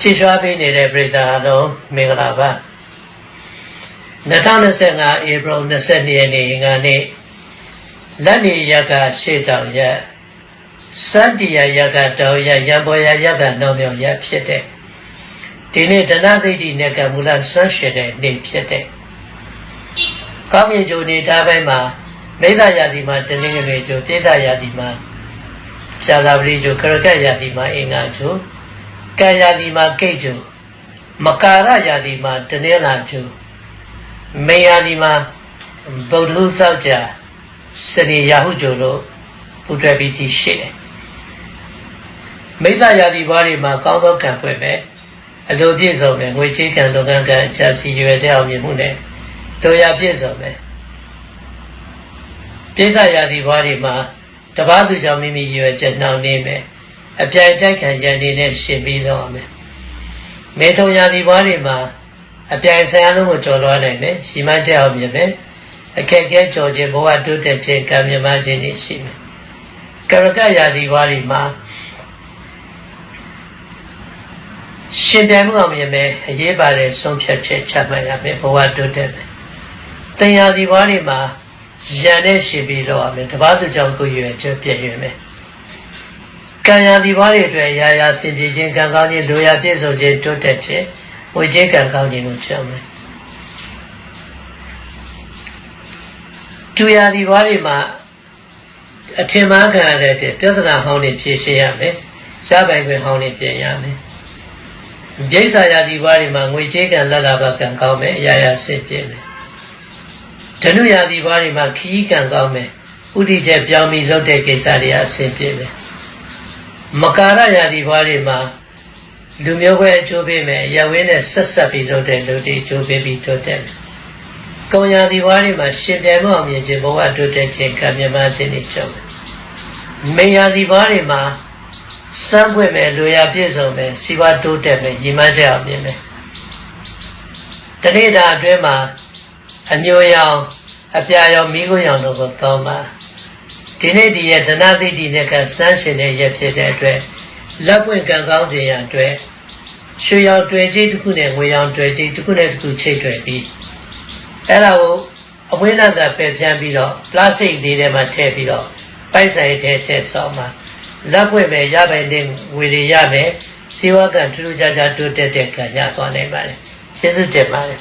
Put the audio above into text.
ချီးရွှားပေးနေတဲ့ပြည်သားအလုံးမင်္ဂလာပါ2025ဧပြီ22ရက်နေ့ငါနေ့လက်နေရကရှေ့တောင်ရက်စန္တိယရကတောင်ရရံပေါ်ရရကနောက်မြောင်ရဖြစ်တဲ့ဒီနေ့တဏ္ဍိဋ္ဌိနဲ့ကမူလဆန်းရှင်တဲ့နေ့ဖြစ်တဲ့ကောင်းကင်ဂျိုနေထားပိုင်းမှာမိသရာသီမှာတနင်္ဂနွေဂျိုပြေသရာသီမှာရှာသာပတိဂျိုကရကရာသီမှာအင်္ဂါဂျို ကံရာသီမှာကိတ်ဂျိုမကာရရာသီမှာတနင်္လာဂျိုမေရာသီမှာဗုဒ္ဓဟူသောက်ကြစနေရာဟုဂျိုလို့ဘုဒ္ဓပီတိရှိတယ်မိသရာသီဘွားတွေမှာကောင်းသောကံဖွင့်မယ်အလိုပြည့်စုံမယ်ငွေကြေးကံလုပ်ငန်းကံအချစီရွယ်တဲ့အောင်မြင်မှုနဲ့လိုရာပြည့်စုံမယ်ပြည့်သရာသီဘွားတွေမှာတပားသူကြောင့်မိမိရွယ်ချက်နှောင့်နေမယ် အပြိုင်တိုက်ခံရန်နေနဲ့ရှင်ပြီးတော့မယ်မေထုံရာသီဘွားတွေမှာအပြိုင်ဆိုင်အလုံးကိုကြော်လွှားနိုင်မယ်ရှီမချက်အောင်မြင်မယ်အခက်အခဲကြော်ခြင်းဘဝတိုးတက်ခြင်းကံမြမခြင်းတွေရှိမယ်ကရကရာသီဘွားတွေမှာရှင်ပြိုင်မှုအောင်မြင်မယ်အရေးပါတဲ့ဆုံးဖြတ်ချက်ချမှတ်ရမယ်ဘဝတိုးတက်မယ်တင်ရာသီဘွားတွေမှာရန်နဲ့ရှင်ပြီးတော့ရမယ်တပားသူကြောင့်ကိုရွယ်ချက်ပြည့်ရွယ်မယ် ကံရာဒီဘွားတွေအတွက်ရာရာဆင်ပြေခြင်းကံကောင်းခြင်းလိုရာပြည့်စုံခြင်းတိုးတက်ခြင်းဝေခြင်းကံကောင်းခြင်းကိုချမ်းမယ်တူရာဒီဘွားတွေမှာအထင်မှားခံရတဲ့ပြဿနာဟောင်းတွေဖြေရှင်းရမယ်ရှားပိုင်ခွင့်ဟောင်းတွေပြင်ရမယ်ပြိဿာရာဒီဘွားတွေမှာငွေကြေးကံလက်လာဘကံကောင်းမယ်အရာရာဆင်ပြေမယ်ဓနုရာဒီဘွားတွေမှာခီးကံကောင်းမယ်ဥဒိချက်ပြောင်းပြီးလှုပ်တဲ့ကိစ္စတွေအဆင်ပြေမယ် မကာရယာဒီဘွားတွေမှာလူမျိုးပဲအကျိုးပေးမယ်ရဝင်းနဲ့ဆက်ဆက်ပြီးလုပ်တဲ့လူတွေအကျိုးပေးပြီးတိုးတက်မယ်။ကုံယာဒီဘွားတွေမှာရှင်ပြိုင်မှုအောင်မြင်ခြင်းဘဝတိုးတက်ခြင်းကံမြမခြင်းတွေချုပ်မယ်။မေယာဒီဘွားတွေမှာစမ်းပွင့်မယ်လူရပြည့်စုံမယ်စီဝါတိုးတက်မယ်ရည်မှန်းချက်အောင်မြင်မယ်။တနေ့တာအတွင်းမှာအညိုရောင်အပြာရောင်မိခိုးရောင်တို့ကိုသုံးပါ။ ဒီနေ့ဒီရဲ့ဒနာသိတိနဲ့ကစမ်းရှင်တဲ့ရက်ဖြစ်တဲ့အတွက်လက်ပွင့်ကံကောင်းစေရအတွက်ရွှေရောင်တွေ့ကြီးတစ်ခုနဲ့ငွေရောင်တွေ့ကြီးတစ်ခုနဲ့တစ်ခုချိတ်တွေ့ပြီးအဲ့ဒါကိုအဝိနတာပယ်ဖြန်းပြီးတော့ပလတ်စတစ်လေးထဲမှာထည့်ပြီးတော့ပိုက်ဆိုင်ထဲထည့်ဆောင်မှာလက်ပွင့်ပဲရပိုင်တဲ့ငွေတွေရမယ်စီဝါကံထူးထူးခြားခြားတိုးတက်တဲ့ကံရသွားနိုင်ပါတယ်ကျေးဇူးတင်ပါတယ်